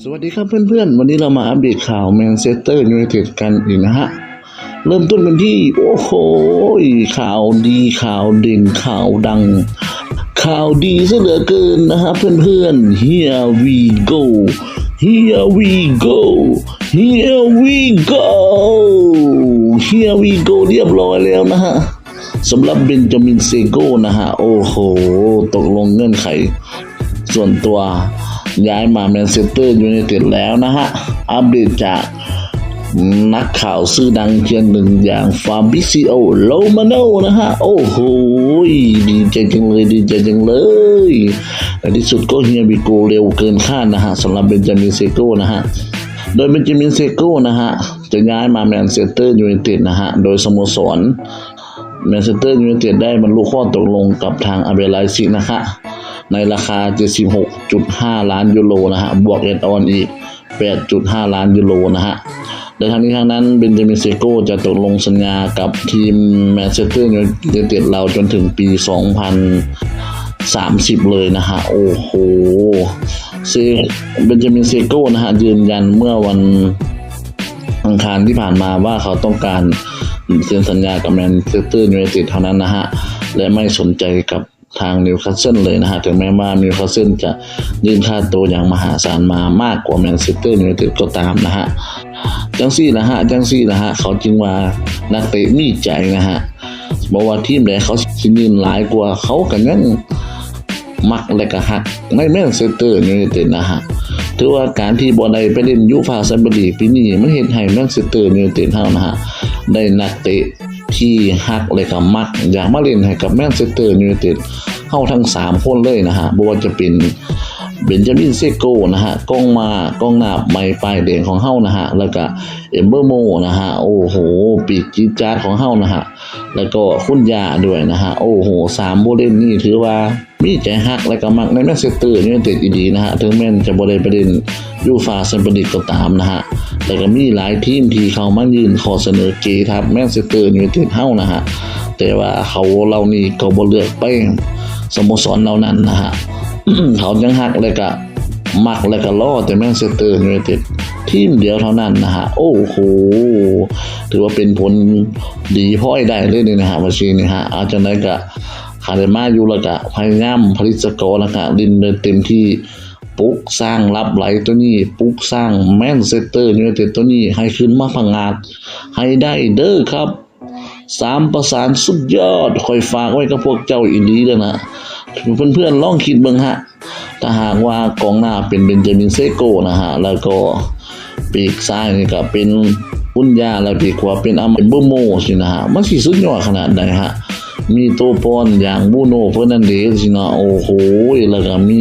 สวัสดีครับเพื่อนๆ วันนี้เรามาอัปเดตข่าวแมนเชสเตอร์ยูไนเต็ดกันอีกนะฮะ เริ่มต้นกันที่ โอ้โห ข่าวดีข่าวเด่นข่าวดัง ข่าวดีซะเหลือเกินนะฮะเพื่อนๆ here we go here we go here we go here we go เรียบร้อยแล้วนะฮะสำหรับเบนจามินเซโก้นะฮะ โอ้โห ตกลงเงื่อนไข ส่วนตัว ย้ายมาแมนเชสเตอร์ยูไนเต็ดแล้วนะฮะ อัปเดตจากนักข่าวชื่อดังเพียงหนึ่งอย่างฟาบิซิโอโลมาโนนะฮะ โอ้โหดีใจจังเลยดีใจจังเลยในที่สุดก็เฮียบิโกเร็วเกินคาดนะฮะสำหรับเบนจามินเซโก้นะฮะ โดยเบนจามินเซโก้นะฮะ จะย้ายมาแมนเชสเตอร์ยูไนเต็ดนะฮะ โดยสโมสรแมนเชสเตอร์ยูไนเต็ดได้บรรลุข้อตกลงกับทางอาเบลไลซิกนะฮะ ในราคา 76.5 ล้านยูโรนะฮะ บวกเอ็ดออนอีก 8.5 ล้านยูโรนะฮะแต่ทั้งนี้ทั้งนั้นเบนจามินเซโก้จะตกลงสัญญากับทีมแมนเชสเตอร์ยูไนเต็ดเราจนถึงปี 2030 เลยนะฮะ โอ้โหเซเบนจามินเซโก้นะฮะ ยืนยันเมื่อวันอังคารที่ผ่านมาว่าเขาต้องการเซ็นสัญญากับแมนเชสเตอร์ยูไนเต็ดเท่านั้นนะฮะ และไม่สนใจกับ ทางนิวคาสเซิลเลยนะฮะถึงแม้ว่านิวคาสเซิลจะยื่นค่าตัวอย่างมหาศาลมามากกว่าแมนเชสเตอร์ยูไนเต็ดก็ตามนะฮะจังซี่นะฮะจังซี่นะฮะเขาจึงว่านักเตะมีใจนะฮะบอกว่าทีมใดเขาสิยืนหลายกว่าเขากันยังมักและก็ฮักในแมนเชสเตอร์ยูไนเต็ดนะฮะถือว่าการที่บอลใดไปเล่นยูฟาแชมเปี้ยนลีกปีนี้มันเห็นให้แมนเชสเตอร์ยูไนเต็ดเฮานะฮะได้นักเตะ ที่ฮักเลยกับมัก อยากมาเล่นให้กับแมนเชสเตอร์ยูไนเต็ดเข้าทั้ง 3 คนเลยนะฮะบ่ว่าจะเป็น เบนจามินเซโกนะฮะกลองมากลองหน้าไม้ป้ายแดงของเฮานะฮะแล้วก็เอมเบอร์โมนะฮะโอ้โหปีกจีจ๊าดของเฮานะฮะแล้วก็คุณยาด้วยนะฮะโอ้โหสามโบเล่นนี่ถือว่ามีใจฮักและก็มักในแมนเชสเตอร์ยูไนเต็ดอีดีนะฮะถึงแม้นจะบ่ได้ไปเล่นยูฟาแชมเปี้ยนลีกก็ตามนะฮะแต่ก็มีหลายทีมที่เขามายืนขอเสนอเกทับแมนเชสเตอร์ยูไนเต็ดเฮานะฮะแต่ว่าเขาเรานี่ก็บ่เลือกไปสโมสรเหล่านั้นนะฮะ เขายังฮักและก็มักและก็ล่อแต่แมนเชสเตอร์ยูไนเต็ดทีมเดียวเท่านั้นนะฮะ โอ้โห ถือว่าเป็นผลดีพ้อยได้เลยนี่นะฮะว่าชีนี่ฮะ อาจจะได้ก็ขาเดมาอยู่ล้วก็พยายามผลิตสกอร์แล้วก็ดินเดินเต็มที่ปลุกสร้างรับไหลตัวนี้ปลุกสร้างแมนเชสเตอร์ยูไนเต็ดตัวนี้ให้ขึ้นมาพังงาดให้ได้เด้อครับสามประสานสุดยอดคอยฝากไว้กับพวกเจ้าอีดีแล้วนะ เพื่อนๆลองคิดเบิ่งฮะ ถ้าหากว่ากองหน้าเป็นเบนจามินเซโกนะฮะ แล้วก็ปีกซ้ายนี่ก็เป็นปุญญาแล้วปีกขวาเป็นอัมเบอร์โมสินะฮะ มันสิสุดยอดขนาดใดฮะ มีตัวปอนอย่างบูโนเฟอร์นันเดสสินะโอ้โห แล้วก็มี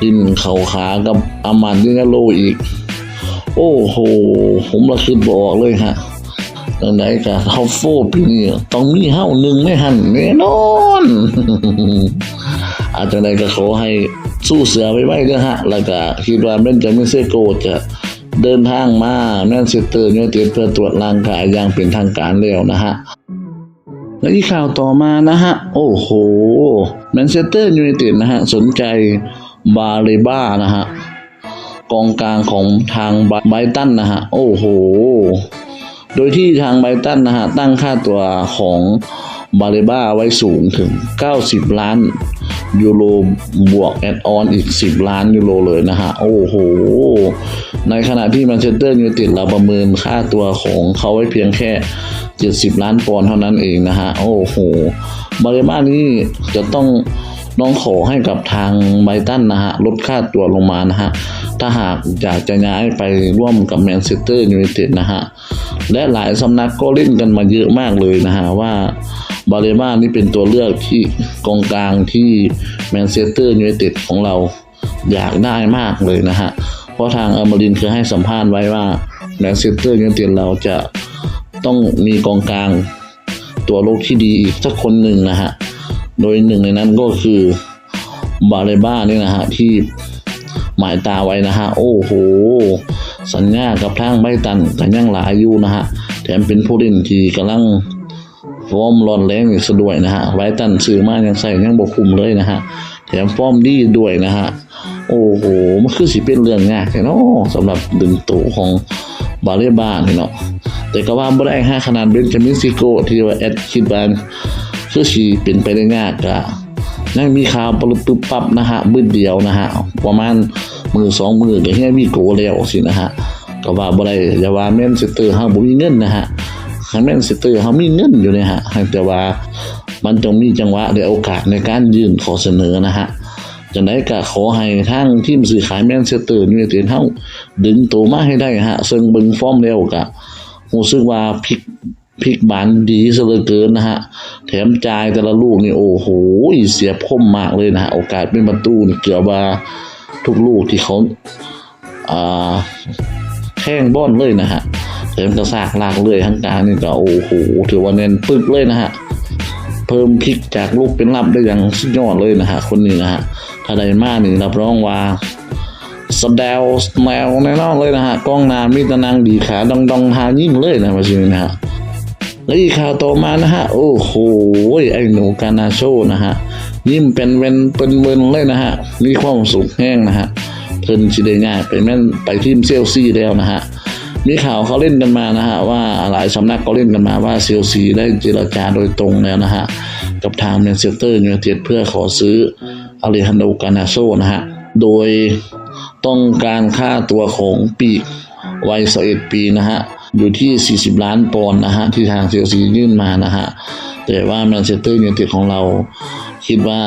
ดินเข่าขากับอามันดินาโลอีก โอ้โห ผมละคิดบอกเลยฮะจังไดก็เฮาโฟปีนี้ต้องมีเฮ้าหนึ่งในหันแน่นอน อาจจะได้ก็ขอให้สู้เสือไว้ไว้เด้อฮะ แล้วก็คิดว่าเบนจามินเซโกจะเดินทางมาแมนเชสเตอร์ยูไนเต็ดเพื่อตรวจร่างกายอย่างเป็นทางการแล้วนะฮะและที่ข่าวต่อมานะฮะ โอ้โหแมนเชสเตอร์ยูไนเต็ดนะฮะ สนใจบาเลบ้านะฮะ กองกลางของทางไบตันนะฮะ โอ้โห โดยที่ทางไบตันนะฮะ ตั้งค่าตัวของ บาเลบ้าไว้สูงถึง 90 ล้านยูโรบวกแอดออนอีก 10 ล้านยูโรเลยนะฮะ โอ้โห ในขณะที่แมนเชสเตอร์ยูไนเต็ดเราประเมินค่าตัวของเขาไว้เพียงแค่ 70 ล้านปอนด์เท่านั้นเองนะฮะ โอ้โห บาเลบ้านี่จะต้อง น้องขอให้กับทางไบตันนะฮะลดค่าตัวลงมานะฮะถ้าหากอยากจะย้ายไปร่วมกับแมนเชสเตอร์ยูไนเต็ดนะฮะและหลายสำนักก็เล่นกันมาเยอะมากเลยนะฮะว่าบาเลบ้านี่เป็นตัวเลือกที่กองกลางที่แมนเชสเตอร์ยูไนเต็ดของเราอยากได้มากเลยนะฮะเพราะทางอมรินเคยให้สัมภาษณ์ไว้ว่าแมนเชสเตอร์ยูไนเต็ดเราจะต้องมีกองกลางตัวลูกที่ดีอีกสักคนหนึ่งนะฮะ โดยหนึ่งในนั้นก็คือบาเลบ้านี่นะฮะที่หมายตาไว้นะฮะ โอ้โห สัญญากับทางไบตันกันยังหลายอยู่นะฮะ แถมเป็นผู้เล่นที่กำลังฟอร์มร้อนแรงอยู่ซะด้วยนะฮะไบตันซื้อมายังใส่ยังบกคุมเลยนะฮะ แถมฟอร์มดีด้วยนะฮะ โอ้โห มันคือสิเป็นเรื่องยากแท้เนาะสำหรับดึงตัวของบาเลบ้านี่เนาะแต่ก็ว่าบ่ได้ห้าขนาดเบนจามินซิโกที่ว่าแอดคิดว่า คือสิเป็นไปได้ยากก็ยังมีข่าวปลุบปึ๊บปั๊บนะฮะบึ้ดเดียวนะฮะประมาณมือสองมือก็เฮียมีโกแล้วสินะฮะก็ว่าบ่ได้อย่าว่าแม่นซิเตอร์เฮาบ่มีเงินนะฮะคันแม่นซิเตอร์เฮามีเงินอยู่เนี่ยฮะแต่ว่ามันต้องมีจังหวะและโอกาสในการยื่นขอเสนอนะฮะจังไดก็ขอให้ทางทีมซื้อขายแมนเชสเตอร์ยูไนเต็ดเฮาดึงตัวมาให้ได้ฮะซึ่งเบิ่งฟอร์มแล้วก็รู้สึกว่าพลิก พลิกบานดีซะเหลือเกินนะฮะ แถมจ่ายแต่ละลูกนี่โอ้โหเสียบคมมากเลยนะฮะ โอกาสเป็นประตูเกือบว่าทุกลูกที่เขาอ่าแข้งบ้อนเลยนะฮะแถมกระซากลากเลยทั้งกลางนี่ก็โอ้โหถือว่าเน้นปึกเลยนะฮะเพิ่มพลิกจากลูกเป็นรับได้อย่างสุดยอดเลยนะฮะคนนี้นะฮะถ้าได้มากนี่รับรองว่าสแดวแนวแน่นอนเลยนะฮะกล้องนามีตะนางดีขาดองดองหายิ่งเลยนะมาชินะฮะ และอีกข่าวต่อมานะฮะ โอ้โหไอ้หนูกานาโชนะฮะยิ้มเป็นเวนเป็นเวนเลยนะฮะมีความสุขแห้งนะฮะเพิ่นสิได้ง่ายไปแม่นไปทีมเซลซีแล้วนะฮะมีข่าวเขาเล่นกันมานะฮะว่าหลายสำนักก็เล่นกันมาว่าเซลซีได้เจรจาโดยตรงแล้วนะฮะกับทางแมนเชสเตอร์ยูไนเต็ดเพื่อขอซื้ออเลฮันโดกานาโซนะฮะโดยต้องการค่าตัวของปีกวัย21ปีนะฮะ อยู่ที่ 40 ล้านปอนด์นะฮะที่ทางเชลซียื่นมานะฮะแต่ว่าแมนเชสเตอร์ยูไนเต็ดของเราคิดว่า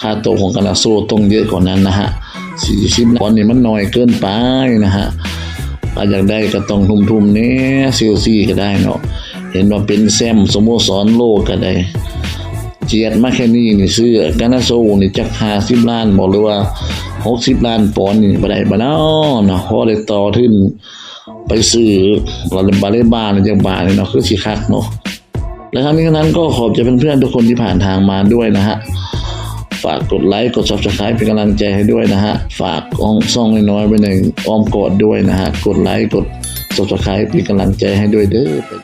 ค่าตัวของกานาโซต้องเยอะกว่านั้นนะฮะ 40 ล้านปอนด์นี่มันน้อยเกินไปนะฮะถ้าอยากได้ก็ต้องทุ่มๆเนี้เซลซีก็ได้เนาะเห็นว่าเป็นแซมสโมสรโลกก็ได้เจียดมาแค่นี้นี่ซื้อกานาโซนี่จัก50ล้านบ่หรือว่า60ล้านปอนด์นี่บ่ได้บ่เนาะเนาะพอได้ต่อทุน ไปซื้อบาเลบาเลบานี่จังบาเนี่เนาะคือสีคักเนาะและทั้งนี้ก็นั้นก็ขอบใจเพื่อนทุกคนที่ผ่านทางมาด้วยนะฮะฝากกดไลค์กด subscribe เป็นกำลังใจให้ด้วยนะฮะ ฝากอ้องซ่องน้อยๆไว้ในอ้อมกอดด้วยนะฮะ กดไลค์กด subscribe เป็นกำลังใจให้ด้วยเด้อ